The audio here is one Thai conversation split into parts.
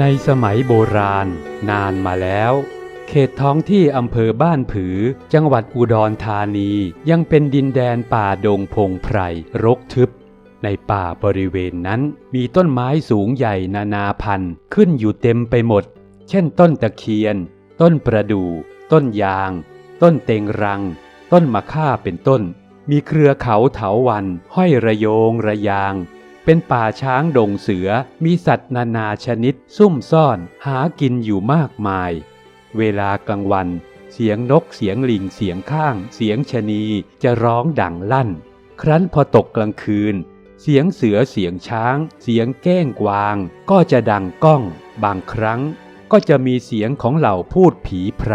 ในสมัยโบราณ นานมาแล้ว เขตท้องที่อำเภอบ้านผือ จังหวัดอุดรธานียังเป็นดินแดนป่าดงพงไพรรกทึบ ในป่าบริเวณนั้นมีต้นไม้สูงใหญ่นานาพันธุ์ขึ้นอยู่เต็มไปหมด เช่นต้นตะเคียน ต้นประดู่ ต้นยาง ต้นเต็งรัง ต้นมะค่าเป็นต้น มีเครือเขาเถาวัน ห้อยระโยงระยาง เป็นป่าช้างดงเสือมีสัตว์นานาชนิด ซุ่มซ่อนหากินอยู่มากมาย เวลากลางวัน เสียงนกเสียงลิงเสียงข้าง เสียงชนีจะร้องดังลั่น ครั้นพอตกกลางคืน เสียงเสือเสียงช้าง เสียงแก้งกวาง ก็จะดังก้อง บางครั้ง ก็จะมีเสียงของเหล่าพูดผีไพร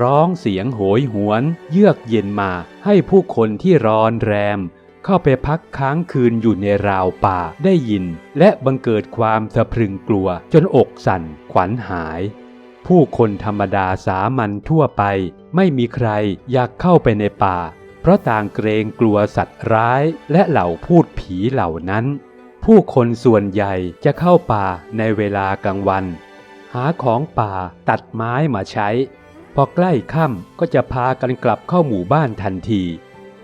ร้องเสียงโหยหวน เยือกเย็นมาให้ผู้คนที่รอนแรม เข้าไปพักค้างคืนอยู่ในราวป่าได้ยิน และบังเกิดความสะพรึงกลัวจนอกสั่นขวัญหาย ผู้คนธรรมดาสามัญทั่วไป ไม่มีใครอยากเข้าไปในป่า เพราะต่างเกรงกลัวสัตว์ร้ายและเหล่าพูดผีเหล่านั้น ผู้คนส่วนใหญ่จะเข้าป่าในเวลากลางวัน หาของป่าตัดไม้มาใช้ พอใกล้ค่ำก็จะพากันกลับเข้าหมู่บ้านทันที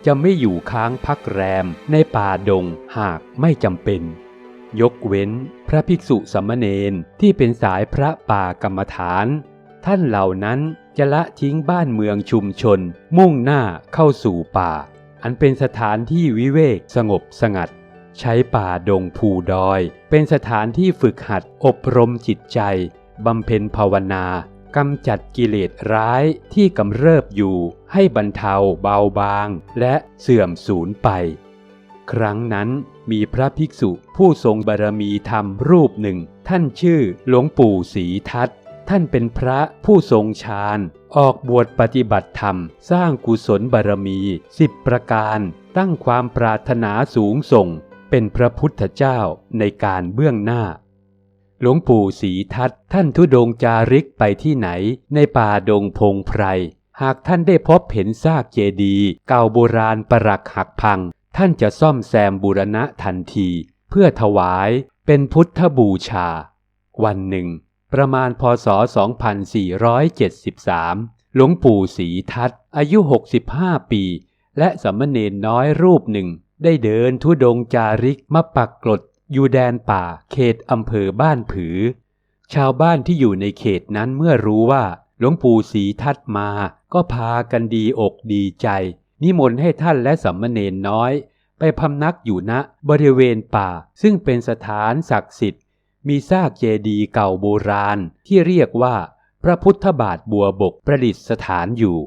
จะไม่อยู่ค้างพักแรมในป่าดงหากไม่จำเป็น ยกเว้นพระภิกษุสามเณรที่เป็นสายพระป่ากรรมฐาน ท่านเหล่านั้นจะละทิ้งบ้านเมืองชุมชน มุ่งหน้าเข้าสู่ป่า อันเป็นสถานที่วิเวกสงบสงัด ใช้ป่าดงภูดอย เป็นสถานที่ฝึกหัดอบรมจิตใจบำเพ็ญภาวนา กำจัดกิเลสร้ายที่กำเริบอยู่ให้บรรเทาเบาบางและเสื่อมสูญไป ครั้งนั้นมีพระภิกษุผู้ทรงบารมีธรรมรูปหนึ่ง ท่านชื่อหลวงปู่ศรีทัตท่านเป็นพระผู้ทรงฌานออกบวชปฏิบัติธรรม สร้างกุศลบารมีสิบประการ ตั้งความปรารถนาสูงส่ง เป็นพระพุทธเจ้าในการเบื้องหน้า หลวงปู่ศรีทัตท่านทุดงจาริกไปที่ไหน ในป่าดงพงไพร หากท่านได้พบเห็นซากเจดีย์เก่าโบราณปรักหักพัง ท่านจะซ่อมแซมบูรณะทันที เพื่อถวายเป็นพุทธบูชา วันหนึ่ง ประมาณพศ 2473 หลวงปู่ศรีทัตอายุ 65 ปี และสามเณรน้อยรูปหนึ่งได้เดินทุดงจาริกมาปักกลด อยู่แดนป่าเขตอำเภอบ้านผือ ชาวบ้านที่อยู่ในเขตนั้นเมื่อรู้ว่าหลวงปู่ศรีทัตมา ก็พากันดีอกดีใจ นิมนต์ให้ท่านและสัมมเนนน้อย ไปพำนักอยู่ณบริเวณป่า ซึ่งเป็นสถานศักดิ์สิทธิ์ มีซากเจดีย์เก่าโบราณที่เรียกว่า พระพุทธบาทบัวบกประดิษฐานอยู่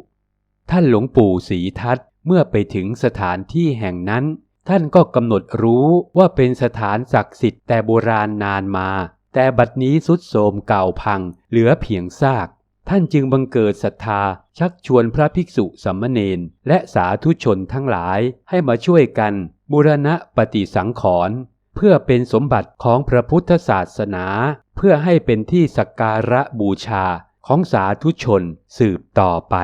ท่านหลวงปู่ศรีทัตเมื่อไปถึงสถานที่แห่งนั้น ท่านก็กำหนดรู้ว่าเป็นสถานศักดิ์สิทธิ์แต่โบราณนานมา แต่บัดนี้สุดโทรมเก่าพัง เหลือเพียงซาก ท่านจึงบังเกิดศรัทธา ชักชวนพระภิกษุสัมมเนนและสาธุชนทั้งหลายให้มาช่วยกัน บูรณะปฏิสังขรณ์เพื่อเป็นสมบัติของพระพุทธศาสนา เพื่อให้เป็นที่สักการะบูชาของสาธุชนสืบต่อไป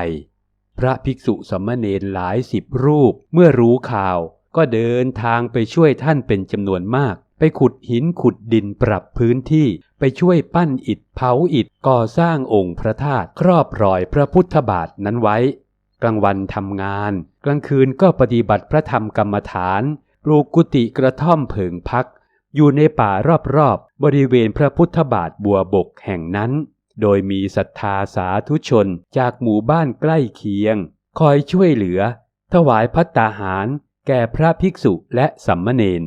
พระภิกษุสัมมเนนหลายสิบรูปเมื่อรู้ข่าว ก็เดินทางไปช่วยท่านเป็นจำนวนมาก ไปขุดหินขุดดินปรับพื้นที่ ไปช่วยปั้นอิฐเผาอิฐก่อสร้างองค์พระธาตุครอบรอยพระพุทธบาทนั้นไว้ กลางวันทำงาน กลางคืนก็ปฏิบัติพระธรรมกรรมฐานปลูกกุฏิกระท่อมเผิงพัก อยู่ในป่ารอบๆบริเวณพระพุทธบาทบัวบกแห่งนั้น โดยมีศรัทธาสาธุชนจากหมู่บ้านใกล้เคียง คอยช่วยเหลือ ถวายพัตตาหาร แก่พระภิกษุและสัมมเนน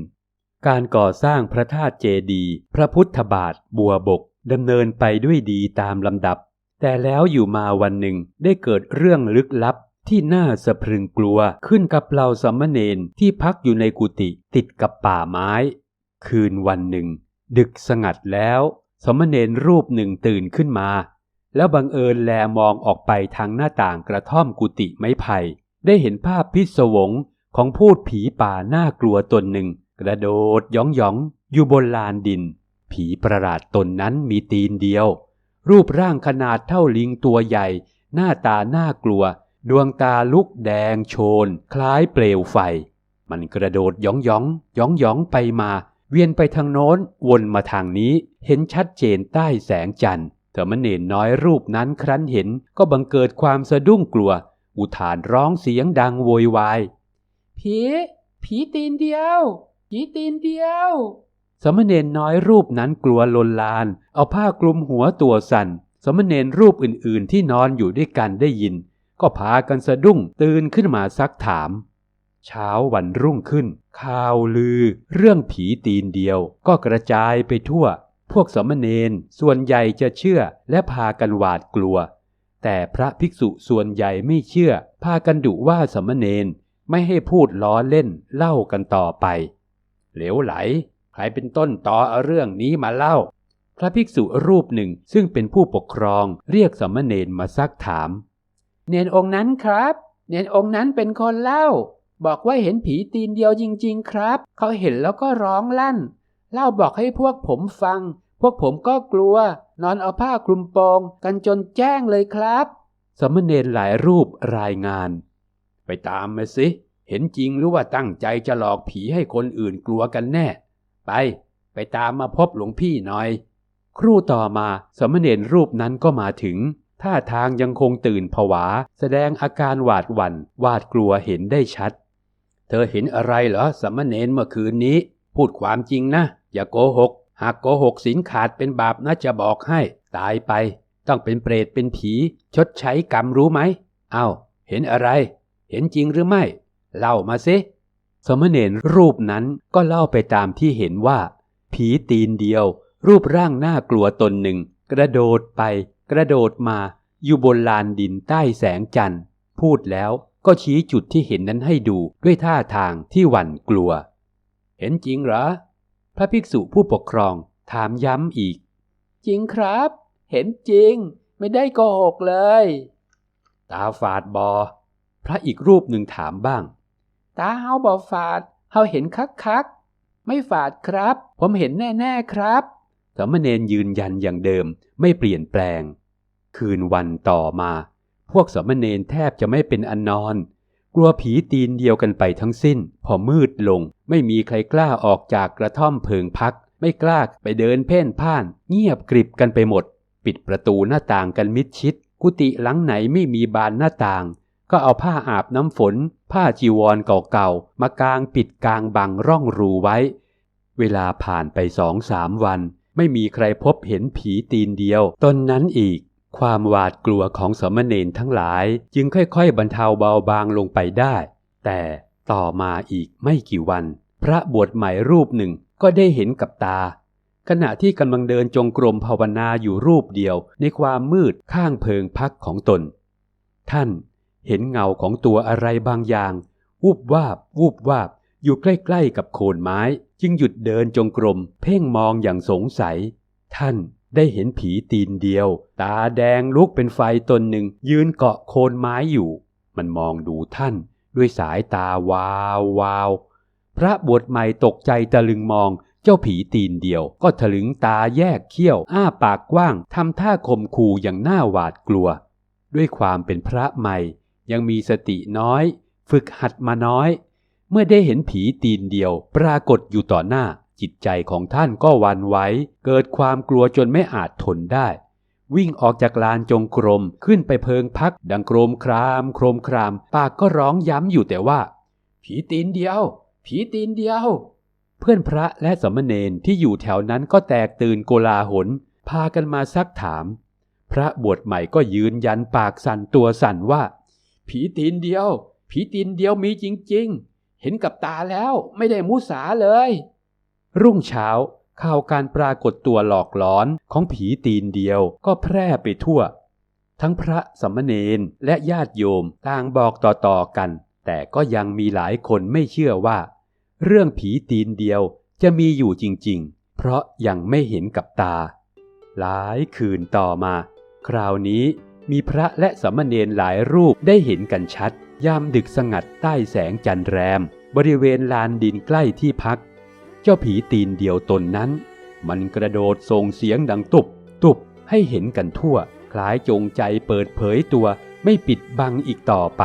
การก่อสร้างพระธาตุเจดีย์พระพุทธบาทบัวบกดำเนินไปด้วยดีตามลำดับ แต่แล้วอยู่มาวันหนึ่งได้เกิดเรื่องลึกลับที่น่าสะพรึงกลัวขึ้นกับเหล่าสัมมเนนที่พักอยู่ในกุฏิติดกับป่าไม้ คืนวันหนึ่ง ดึกสงัดแล้วสามเณรรูปหนึ่งตื่นขึ้นมา แล้วบังเอิญแลมองออกไปทางหน้าต่างกระท่อมกุฏิไม้ไผ่ได้เห็นภาพพิศวง ของพูดผีป่าน่ากลัวตนหนึ่ง กระโดดย่องยองอยู่บนลานดิน ผีประหลาดตนนั้นมีตีนเดียว รูปร่างขนาดเท่าลิงตัวใหญ่ หน้าตาน่ากลัว ดวงตาลุกแดงโชน คล้ายเปลวไฟ มันกระโดดย่องยองย่องยองไปมา เวียนไปทางโน้นวนมาทางนี้เห็นชัดเจนใต้แสงจันทร์สามเณรน้อยรูปนั้นครั้นเห็นก็บังเกิดความสะดุ้งกลัว อุทานร้องเสียงดังโวยวาย ผี ผีตีนเดียว ผีตีนเดียวสามเณรน้อยรูปนั้นกลัวลนลาน เอาผ้าคลุมหัวตัวสัน่นสามเณรรูปอื่นๆที่นอนอยู่ด้วยกันได้ยิน ก็พากันสะดุ้งตื่นขึ้นมาซักถาม เช้าวันรุ่งขึ้น ข่าวลือ เรื่องผีตีนเดียว ก็กระจายไปทั่ว พวกสามเณรส่วนใหญ่จะเชื่อและพากันหวาดกลัวแต่พระภิกษุส่วนใหญ่ไม่เชื่อ พากันดุว่าสามเณร ไม่ให้พูดล้อเล่นเล่ากันต่อไป เหลวไหล ใครเป็นต้นต่อเอาเรื่องนี้มาเล่า พระภิกษุรูปหนึ่งซึ่งเป็นผู้ปกครองเรียกสามเณรมาซักถาม เนนองค์นั้นครับ เนนองค์นั้นเป็นคนเล่า บอกว่าเห็นผีตีนเดียวจริง ๆ ครับ เขาเห็นแล้วก็ร้องลั่น เล่าบอกให้พวกผมฟัง พวกผมก็กลัว นอนเอาผ้าคลุมโปงกันจนแจ้งเลยครับสามเณรหลายรูปรายงาน ไปตามมาสิ เห็นจริงหรือว่าตั้งใจจะหลอกผีให้คนอื่นกลัวกันแน่ ไป ไปตามมาพบหลวงพี่หน่อย ครู่ต่อมาสามเณรรูปนั้นก็มาถึง ท่าทางยังคงตื่นผวา แสดงอาการหวาดหวัน่นหวาดกลัวเห็นได้ชัด เธอเห็นอะไรเหรอสามเณรเมื่อคืนนี้ พูดความจริงนะ อย่าโกหก หากโกหกสินขาดเป็นบาปนะจะบอกให้ ตายไป ต้องเป็นเปรตเป็นผี ชดใช้กรรมรู้ไหมเอ้า เห็นอะไร เห็นจริงหรือไม่ เล่ามาสิสมณเณรรูปนั้นก็เล่าไปตามที่เห็นว่า ผีตีนเดียว รูปร่างน่ากลัวตนหนึ่ง กระโดดไป กระโดดมา อยู่บนลานดินใต้แสงจันทร์ พูดแล้วก็ชี้จุดที่เห็นนั้นให้ดูด้วยท่าทางที่หวั่นกลัว เห็นจริงเหรอ พระภิกษุผู้ปกครองถามย้ำอีก จริงครับ เห็นจริง ไม่ได้โกหกเลย ตาฝาดบอ ระอีกรูปหนึ่งถามบ้าง ตาเฮาบ่ฝาด เฮาเห็นคักคักๆไม่ฝาดครับ ผมเห็นแน่ ๆ ครับสามเณรยืนยันอย่างเดิมไม่เปลี่ยนแปลง คืนวันต่อมา พวกสามเณรแทบจะไม่เป็นอันนอน กลัวผีตีนเดียวกันไปทั้งสิ้น พอมืดลง ไม่มีใครกล้าออกจากกระท่อมเพิงพัก ไม่กล้าไปเดินเพ่นพ่าน เงียบกริบกันไปหมด ปิดประตูหน้าต่างกันมิดชิด กุฏิหลังไหนไม่มีบานหน้าต่าง ก็เอาผ้าอาบน้ำฝน ผ้าจีวรเก่าๆ มากางปิดกางบังร่องรูไว้ เวลาผ่านไปสองสามวัน ไม่มีใครพบเห็นผีตีนเดียว ตนนั้นอีก ความหวาดกลัวของสามเณรทั้งหลาย จึงค่อยๆ บรรเทาเบาบางลงไปได้ แต่ต่อมาอีกไม่กี่วัน พระบวชใหม่รูปหนึ่งก็ได้เห็นกับตา ขณะที่กำลังเดินจงกรมภาวนาอยู่รูปเดียวในความมืดข้างเพิงพักของตน ท่าน เห็นเงาของตัวอะไรบางอย่าง วูบวาบ วูบวาบ อยู่ใกล้ๆกับโคนไม้ จึงหยุดเดินจงกรม เพ่งมองอย่างสงสัย ท่านได้เห็นผีตีนเดียว ตาแดงลุกเป็นไฟตนหนึ่ง ยืนเกาะโคนไม้อยู่ มันมองดูท่าน ด้วยสายตาวาววาวพระบวชใหม่ตกใจตะลึงมอง เจ้าผีตีนเดียว ก็ถลึงตาแยกเขี้ยว อ้าปากกว้างทำท่าข่มขู่อย่างน่าหวาดกลัว ด้วยความเป็นพระใหม่ ยังมีสติน้อย ฝึกหัดมาน้อย เมื่อได้เห็นผีตีนเดียว ปรากฏอยู่ต่อหน้า จิตใจของท่านก็วันไหวเกิดความกลัวจนไม่อาจทนได้ วิ่งออกจากลานจงกรมขึ้นไปเพิงพัก ดังโครมคราม โครมคราม ปากก็ร้องย้ำอยู่แต่ว่า ผีตีนเดียว ผีตีนเดียว เพื่อนพระและสามเณรที่อยู่แถวนั้นก็แตกตื่นโกลาหลพากันมาซักถาม พระบวชใหม่ก็ยืนยันปากสั่นตัวสั่นว่า ผีตีนเดียว ผีตีนเดียวมีจริง ๆ เห็นกับตาแล้วไม่ได้มุสาเลย รุ่งเช้าข่าวการปรากฏตัวหลอกหลอนของผีตีนเดียวก็แพร่ไปทั่ว ทั้งพระสามเณรและญาติโยมต่างบอกต่อๆกัน แต่ก็ยังมีหลายคนไม่เชื่อว่า เรื่องผีตีนเดียวจะมีอยู่จริง ๆ เพราะยังไม่เห็นกับตา หลายคืนต่อมา คราวนี้ มีพระและสามเณรหลายรูปได้เห็นกันชัด ยามดึกสงัดใต้แสงจันทร์แรม บริเวณลานดินใกล้ที่พัก เจ้าผีตีนเดียวตนนั้น มันกระโดดส่งเสียงดังตุบ ตุบให้เห็นกันทั่ว คล้ายจงใจเปิดเผยตัวไม่ปิดบังอีกต่อไป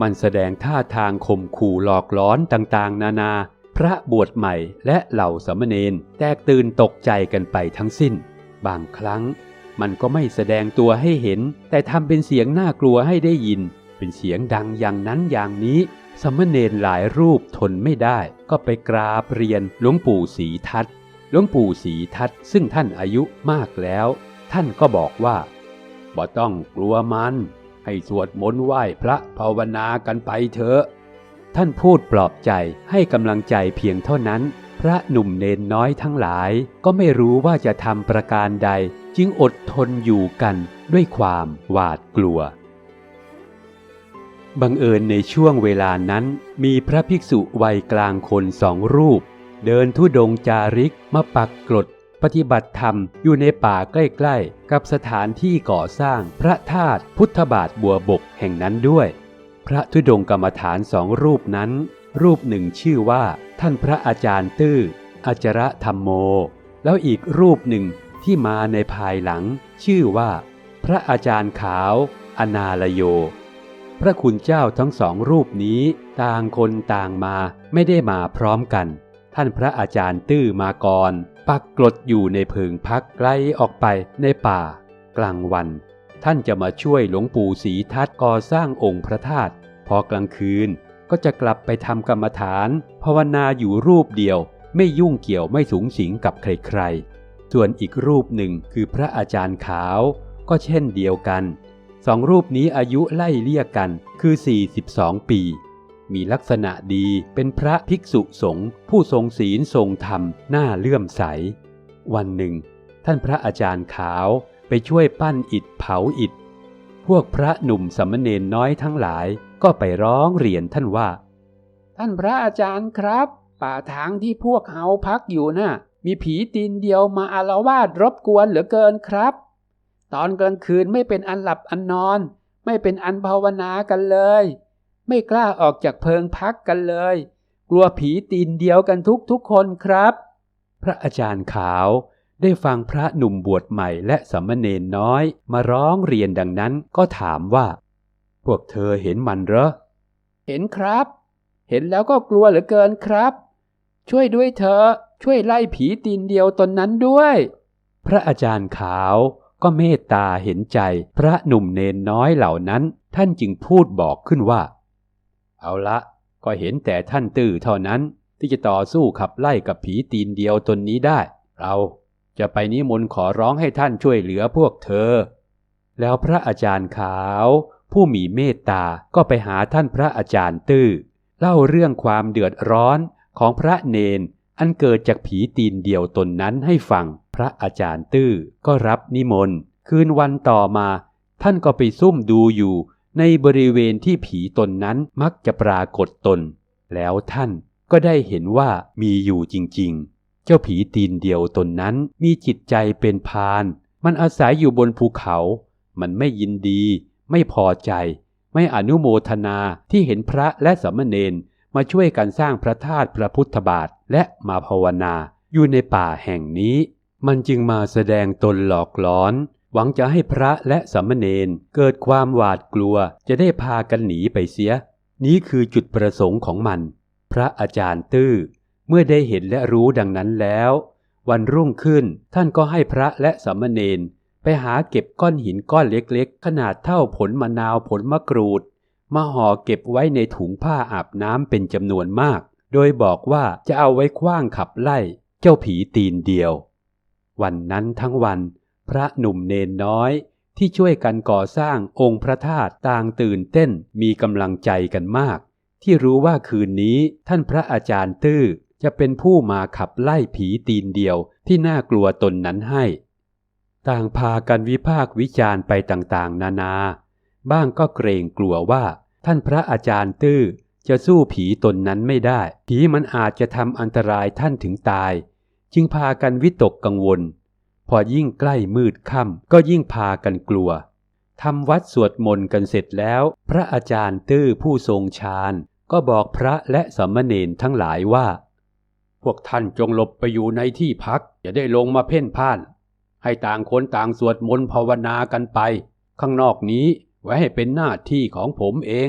มันแสดงท่าทางข่มขู่หลอกล้อนต่างๆ นานา พระบวชใหม่และเหล่าสามเณรแตกตื่นตกใจกันไปทั้งสิ้น บางครั้ง มันก็ไม่แสดงตัวให้เห็น แต่ทำเป็นเสียงน่ากลัวให้ได้ยิน เป็นเสียงดังอย่างนั้นอย่างนี้สามเณรหลายรูปทนไม่ได้ ก็ไปกราบเรียนหลวงปู่ศรีทัตหลวงปู่ศรีทัตซึ่งท่านอายุมากแล้ว ท่านก็บอกว่าบ่ต้องกลัวมัน ให้สวดมนต์ไหว้พระภาวนากันไปเถอะ ท่านพูดปลอบใจให้กำลังใจเพียงเท่านั้น พระหนุ่มเนนน้อยทั้งหลายก็ไม่รู้ว่าจะทำประการใด จึงอดทนอยู่กันด้วยความหวาดกลัว บังเอิญในช่วงเวลานั้นมีพระภิกษุวัยกลางคนสองรูป เดินทุดงจาริกมาปักกรดปฏิบัติธรรมอยู่ในป่าใกล้ๆ กับสถานที่ก่อสร้างพระธาตุพุทธบาทบัวบกแห่งนั้นด้วย พระธุดงกรรมฐานสองรูปนั้น รูปหนึ่งชื่อว่า ท่านพระอาจารย์ตื้ออาจระธรรมโม แล้วอีกรูปหนึ่งที่มาในภายหลัง ชื่อว่า พระอาจารย์ขาว อนาลโย พระคุณเจ้าทั้งสองรูปนี้ ต่างคนต่างมาไม่ได้มาพร้อมกัน ท่านพระอาจารย์ตื้อมาก่อนปักกลดอยู่ในเพิงพักไกลออกไปในป่า กลางวัน ท่านจะมาช่วยหลวงปู่ศรีทัตก่อสร้างองค์พระธาตุพอกลางคืน ก็จะกลับไปทำกรรมฐานภาวนาอยู่รูปเดียว ไม่ยุ่งเกี่ยวไม่สูงสิงกับใครๆ ส่วนอีกรูปหนึ่งคือพระอาจารย์ขาว ก็เช่นเดียวกันสองรูปนี้อายุไล่เลี่ยกันคือ 42 ปี มีลักษณะดีเป็นพระภิกษุสงฆ์ผู้ทรงศีลทรงธรรมน่าเลื่อมใส วันหนึ่ง ท่านพระอาจารย์ขาวไปช่วยปั้นอิฐเผาอิฐ พวกพระหนุ่มสามเณรน้อยทั้งหลาย ก็ไปร้องเรียนท่านว่า ท่านพระอาจารย์ครับ ป่าทางที่พวกเฮาพักอยู่น่ะ มีผีตีนเดียวมาอารวาสรบกวนเหลือเกินครับ ตอนกลางคืนไม่เป็นอันหลับอันนอน ไม่เป็นอันภาวนากันเลย ไม่กล้าออกจากเพิงพักกันเลย กลัวผีตีนเดียวกันทุกทุกคนครับ พระอาจารย์ขาวได้ฟังพระหนุ่มบวชใหม่และสามมเณรน้อย มาร้องเรียนดังนั้นก็ถามว่า พวกเธอเห็นมันเหรอ เห็นครับ เห็นแล้วก็กลัวเหลือเกินครับ ช่วยด้วยเถอะช่วยไล่ผีตีนเดียวตนนั้นด้วย พระอาจารย์ขาวก็เมตตาเห็นใจพระหนุ่มเนนน้อยเหล่านั้น ท่านจึงพูดบอกขึ้นว่า เอาละก็เห็นแต่ท่านตื้อเท่านั้นที่จะต่อสู้ขับไล่กับผีตีนเดียวตนนี้ได้ เราจะไปนิมนต์ขอร้องให้ท่านช่วยเหลือพวกเธอ แล้วพระอาจารย์ขาว ผู้มีเมตตาก็ไปหาท่านพระอาจารย์ตื้อ เล่าเรื่องความเดือดร้อนของพระเนน อันเกิดจากผีตีนเดียวตนนั้นให้ฟัง พระอาจารย์ตื้อก็รับนิมนต์ คืนวันต่อมา ท่านก็ไปซุ่มดูอยู่ ในบริเวณที่ผีตนนั้นมักจะปรากฏตน แล้วท่านก็ได้เห็นว่ามีอยู่จริงๆ เจ้าผีตีนเดียวตนนั้นมีจิตใจเป็นพาน มันอาศัยอยู่บนภูเขา มันไม่ยินดี ไม่พอใจ ไม่อนุโมทนาที่เห็นพระและสามเณรมาช่วยกันสร้างพระธาตุพระพุทธบาทและมาภาวนาอยู่ในป่าแห่งนี้ มันจึงมาแสดงตนหลอกหลอน หวังจะให้พระและสามเณรเกิดความหวาดกลัวจะได้พากันหนีไปเสีย นี้คือจุดประสงค์ของมัน พระอาจารย์ตื้อ เมื่อได้เห็นและรู้ดังนั้นแล้ว วันรุ่งขึ้นท่านก็ให้พระและสามเณร ไปหาเก็บก้อนหินก้อนเล็กๆ ขนาดเท่าผลมะนาวผลมะกรูด มาห่อเก็บไว้ในถุงผ้าอาบน้ำเป็นจำนวนมาก โดยบอกว่าจะเอาไว้คว้างขับไล่เจ้าผีตีนเดียว วันนั้นทั้งวันพระหนุ่มเนนน้อยที่ช่วยกันก่อสร้างองค์พระธาตุต่างตื่นเต้นมีกำลังใจกันมาก ที่รู้ว่าคืนนี้ท่านพระอาจารย์ตื้อจะเป็นผู้มาขับไล่ผีตีนเดียวที่น่ากลัวตนนั้นให้ ต่างพากันวิพากษ์วิจารณ์ไปต่างๆ นานา บ้างก็เกรงกลัวว่า ท่านพระอาจารย์ตื้อจะสู้ผีตนนั้นไม่ได้ ผีมันอาจจะทำอันตรายท่านถึงตาย จึงพากันวิตกกังวล พอยิ่งใกล้มืดค่ำก็ยิ่งพากันกลัวทำวัดสวดมนต์กันเสร็จแล้ว พระอาจารย์ตื้อผู้ทรงฌานก็บอกพระและสามเณรทั้งหลายว่า พวกท่านจงหลบไปอยู่ในที่พัก อย่าได้ลงมาเพ่นพ่าน ให้ต่างคนต่างสวดมนต์ภาวนากันไป ข้างนอกนี้ไว้ให้เป็นหน้าที่ของผมเอง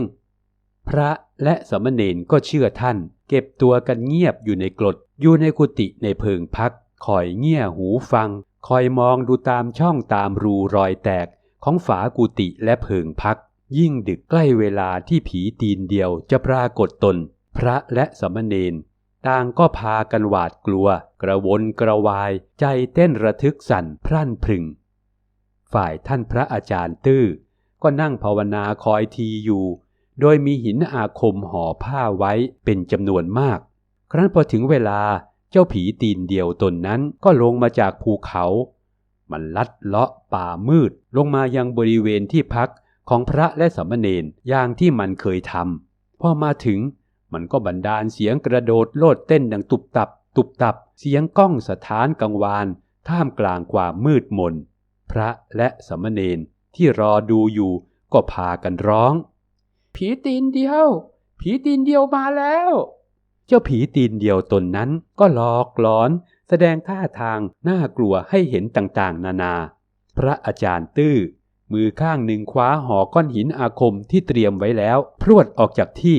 พระและสมเณรก็เชื่อท่าน เก็บตัวกันเงียบอยู่ในกรดอยู่ในกุฏิในเพิงพักคอยเงี่ยหูฟัง คอยมองดูตามช่องตามรูรอยแตกของฝากุฏิและเพิงพัก ยิ่งดึกใกล้เวลาที่ผีตีนเดียวจะปรากฏตน พระและสมเณร ต่างก็พากันหวาดกลัว กระวนกระวาย ใจเต้นระทึกสั่นพรั่นพรึง ฝ่ายท่านพระอาจารย์ตื้อ ก็นั่งภาวนาคอยทีอยู่ โดยมีหินอาคมห่อผ้าไว้เป็นจำนวนมาก ครั้นพอถึงเวลาเจ้าผีตีนเดียวตนนั้นก็ลงมาจากภูเขา มันลัดเลาะป่ามืดลงมายังบริเวณที่พักของพระและสามเณรอย่างที่มันเคยทำพอมาถึง มันก็บันดาลเสียงกระโดดโลดเต้นดังตุบตับ ตุบตับ เสียงก้องสถานกังวาน ท่ามกลางความมืดมน พระและสามเณรที่รอดูอยู่ก็พากันร้อง ผีตีนเดียว ผีตีนเดียวมาแล้ว เจ้าผีตีนเดียวตนนั้นก็หลอกหลอน แสดงท่าทางน่ากลัวให้เห็นต่างๆ นานา พระอาจารย์ตื้อ มือข้างหนึ่งคว้าหอก้อนหินอาคมที่เตรียมไว้แล้ว พรวดออกจากที่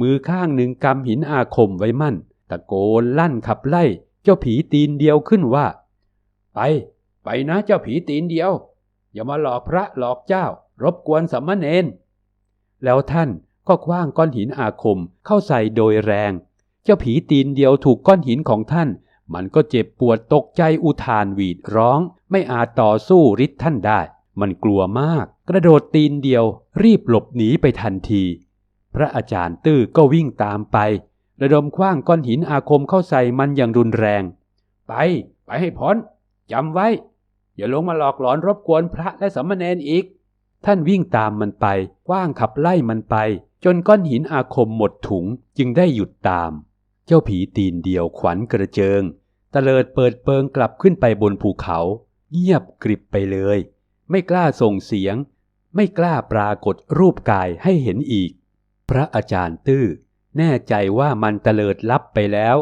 มือข้างหนึ่งกำหินอาคมไว้มั่น ตะโกนลั่นขับไล่ เจ้าผีตีนเดียวขึ้นว่า ไป ไปนะเจ้าผีตีนเดียว อย่ามาหลอกพระหลอกเจ้า รบกวนสัมมเนนแล้วท่านก็คว้างก้อนหินอาคมเข้าใส่โดยแรง เจ้าผีตีนเดียวถูกก้อนหินของท่าน มันก็เจ็บปวดตกใจอุทานหวีดร้อง ไม่อาจต่อสู้ฤทธิ์ท่านได้ มันกลัวมาก กระโดดตีนเดียว รีบหลบหนีไปทันที พระอาจารย์ตื้อก็วิ่งตามไประดมคว้างก้อนหินอาคมเข้าใส่มันอย่างรุนแรง ไป ไปให้พ้นจำไว้ อย่าลงมาหลอกหลอนรบกวนพระและสามเณรอีก ท่านวิ่งตามมันไปกว้างขับไล่มันไป จนก้อนหินอาคมหมดถุงจึงได้หยุดตาม เจ้าผีตีนเดียวขวัญกระเจิงตะเลิดเปิดเปิงกลับขึ้นไปบนภูเขา เงียบกริบไปเลย ไม่กล้าส่งเสียง ไม่กล้าปรากฏรูปกายให้เห็นอีก พระอาจารย์ตื้อ แน่ใจว่ามันเตลิดลับไปแล้ว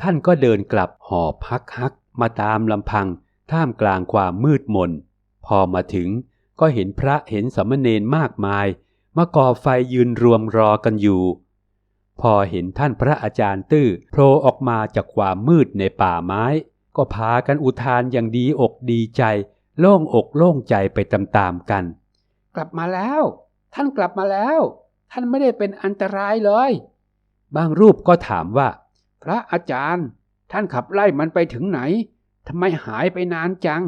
ท่านก็เดินกลับหอบพักฮักมาตามลำพัง ท่ามกลางความมืดมน พอมาถึงก็เห็นพระเห็นสามเณรมากมาย มาก่อไฟยืนรวมรอกันอยู่ พอเห็นท่านพระอาจารย์ตื้อโผล่ออกมาจากความมืดในป่าไม้ ก็พากันอุทานอย่างดีอกดีใจ โล่งอกโล่งใจไปตามๆกัน กลับมาแล้ว ท่านกลับมาแล้ว ท่านไม่ได้เป็นอันตรายเลย บางรูปก็ถามว่า พระอาจารย์ ท่านขับไล่มันไปถึงไหนทำไมหายไปนานจัง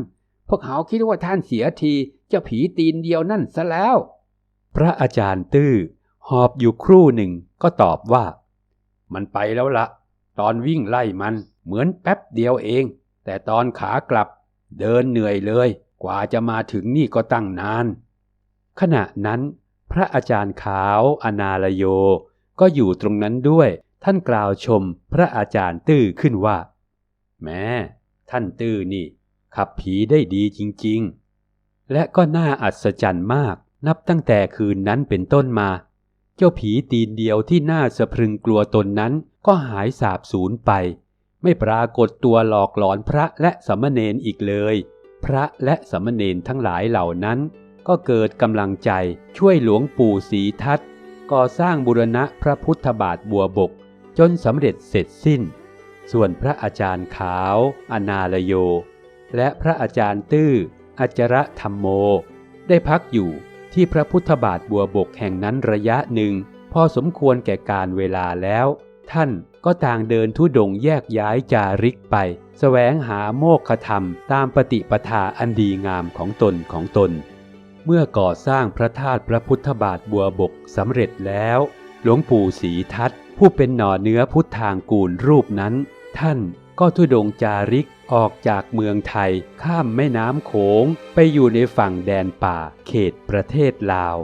พวกเขาคิดว่าท่านเสียทีเจ้าผีตีนเดียวนั่นซะแล้ว พระอาจารย์ตื้อหอบอยู่ครู่หนึ่งก็ตอบว่า มันไปแล้วละ ตอนวิ่งไล่มันเหมือนแป๊บเดียวเอง แต่ตอนขากลับ เดินเหนื่อยเลย กว่าจะมาถึงนี่ก็ตั้งนาน ขณะนั้น พระอาจารย์ขาว อนาลโย ก็อยู่ตรงนั้นด้วย ท่านกล่าวชมพระอาจารย์ตื้อขึ้นว่า แม้ท่านตื้อนี่ ขับผีได้ดีจริงๆ และก็น่าอัศจรรย์มากนับตั้งแต่คืนนั้นเป็นต้นมา เจ้าผีตีนเดียวที่น่าสะพรึงกลัวตนนั้นก็หายสาบสูญไป ไม่ปรากฏตัวหลอกหลอนพระและสามเณรอีกเลย พระและสามเณรทั้งหลายเหล่านั้น ก็เกิดกำลังใจช่วยหลวงปู่ศรีทัตก่อสร้างบุรณะพระพุทธบาทบัวบกจนสำเร็จเสร็จสิ้น ส่วนพระอาจารย์ขาว อนาลโย และพระอาจารย์ตื้อ อัจระธรรมโม ได้พักอยู่ที่พระพุทธบาทบัวบกแห่งนั้นระยะหนึ่ง พอสมควรแก่การเวลาแล้ว ท่านก็ต่างเดินทุดงแยกย้ายจาริกไปแสวงหาโมกขธรรมตามปฏิปทาอันดีงามของตนของตน เมื่อก่อสร้างพระธาตุพระพุทธบาทบัวบกสำเร็จแล้ว หลวงปู่ศรีทัตผู้เป็นหน่อเนื้อพุทธางกูลรูปนั้น ท่านก็ทุดงจาริกออกจากเมืองไทยข้ามแม่น้ำโขงไปอยู่ในฝั่งแดนป่าเขตประเทศลาว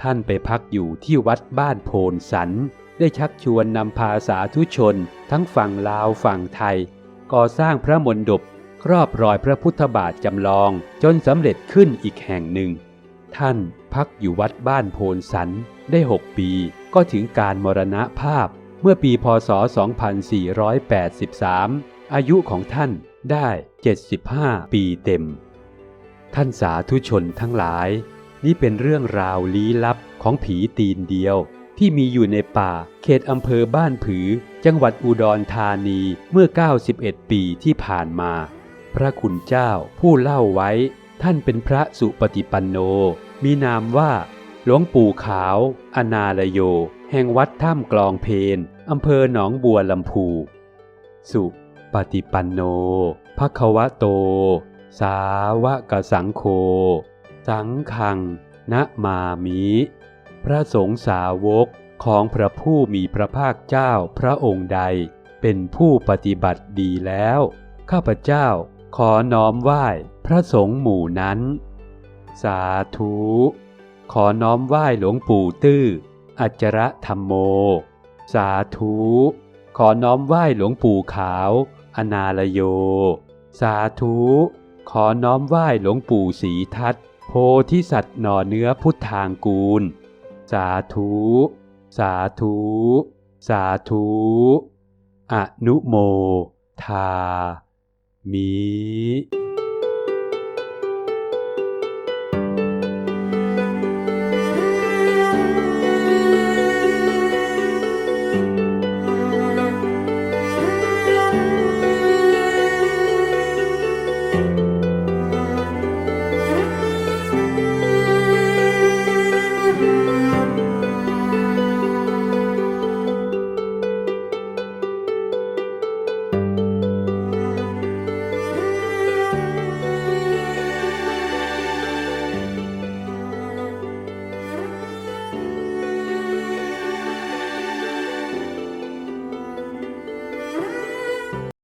ท่านไปพักอยู่ที่วัดบ้านโพนสัน ได้ชักชวนนำพาสาธุชน ทั้งฝั่งลาวฝั่งไทย ก่อสร้างพระมณฑป ครอบรอยพระพุทธบาทจำลองจนสำเร็จขึ้นอีกแห่งหนึ่ง ท่านพักอยู่วัดบ้านโพนสันได้ 6 ปีก็ถึงการมรณภาพเมื่อปีพศ 2483 อายุของท่านได้ 75 ปีเต็ม ท่านสาธุชนทั้งหลาย นี่เป็นเรื่องราวลี้ลับของผีตีนเดียว ที่มีอยู่ในป่าเขตอำเภอบ้านผือ จังหวัดอุดรธานีเมื่อ 91 ปีที่ผ่านมา พระคุณเจ้าผู้เล่าไว้ ท่านเป็นพระสุปฏิปันโน มีนามว่า หลวงปู่ขาว อนาลโย แห่งวัดถ้ำกลองเพนอำเภอหนองบัวลำพู สุปฏิปันโนภควะโต สาวกสังโฆสังขังนะมามิ พระสงฆ์สาวกของพระผู้มีพระภาคเจ้าพระองค์ใด เป็นผู้ปฏิบัติดีแล้ว ข้าพเจ้า ขอน้อมไหว้พระสงฆ์หมู่นั้น สาธุ ขอน้อมไหว้หลวงปู่ตื้อ อัจฉรธรรมโม สาธุ ขอน้อมไหว้หลวงปู่ขาว อนาลโย สาธุ ขอน้อมไหว้หลวงปู่ศรีทัตโพธิสัตว์หน่อเนื้อพุทธางกูล สาธุ สาธุ สาธุ อนุโมทา มิ